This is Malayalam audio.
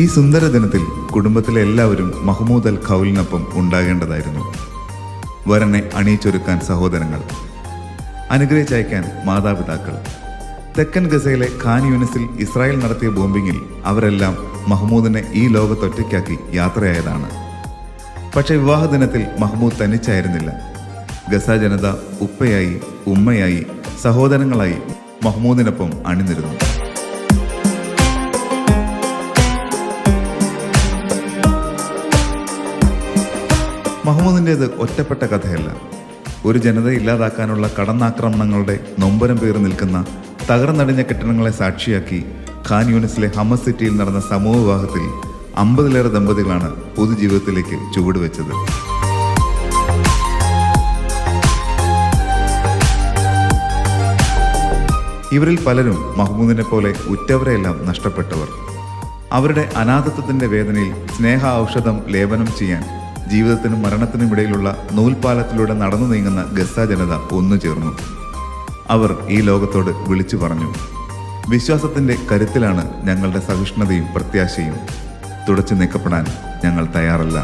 ഈ സുന്ദര ദിനത്തിൽ കുടുംബത്തിലെ എല്ലാവരും മഹ്മൂദ് അൽ ഖൗലിനൊപ്പം ഉണ്ടാകേണ്ടതായിരുന്നു. വരനെ അണിയിച്ചൊരുക്കാൻ സഹോദരങ്ങൾ അനുഗ്രഹിച്ചയക്കാൻ മാതാപിതാക്കൾ. തെക്കൻ ഗസയിലെ ഖാൻ യൂനിസിൽ ഇസ്രായേൽ നടത്തിയ ബോംബിങ്ങിൽ അവരെല്ലാം മഹ്മൂദിനെ ഈ ലോകത്തൊറ്റയ്ക്കാക്കി യാത്രയായതാണ്. പക്ഷേ വിവാഹ ദിനത്തിൽ മഹ്മൂദ് തനിച്ചായിരുന്നില്ല. ഗസ ജനത ഉപ്പയായി ഉമ്മയായി സഹോദരങ്ങളായി മഹ്മൂദിനൊപ്പം അണിനിരുന്നു. മഹമ്മൂദിന്റേത് ഒറ്റപ്പെട്ട കഥയല്ല. ഒരു ജനതയെ ഇല്ലാതാക്കാനുള്ള കടന്നാക്രമണങ്ങളുടെ നൊമ്പരം പേറി നിൽക്കുന്ന തകർന്നടിഞ്ഞ കെട്ടിടങ്ങളെ സാക്ഷിയാക്കി ഖാൻ യൂണിസിലെ ഹമസ് സിറ്റിയിൽ നടന്ന സമൂഹ വിവാഹത്തിൽ അമ്പതിലേറെ ദമ്പതികളാണ് പൊതുജീവിതത്തിലേക്ക് ചുവടുവെച്ചത്. ഇവരിൽ പലരും മഹ്മൂദിനെ പോലെ ഉറ്റവരെയെല്ലാം നഷ്ടപ്പെട്ടവർ. അവരുടെ അനാഥത്വത്തിന്റെ വേദനയിൽ സ്നേഹ ഔഷധം ലേപനം ചെയ്യാൻ ജീവിതത്തിനും മരണത്തിനും ഇടയിലുള്ള നൂൽപാലത്തിലൂടെ നടന്നു നീങ്ങുന്ന ഗസ ജനത ഒന്നു ചേർന്നു. അവർ ഈ ലോകത്തോട് വിളിച്ചു പറഞ്ഞു വിശ്വാസത്തിന്റെ കരുത്തിലാണ് ഞങ്ങളുടെ സഹിഷ്ണുതയും പ്രത്യാശയും തുടച്ചു നീക്കപ്പെടാൻ ഞങ്ങൾ തയ്യാറല്ല.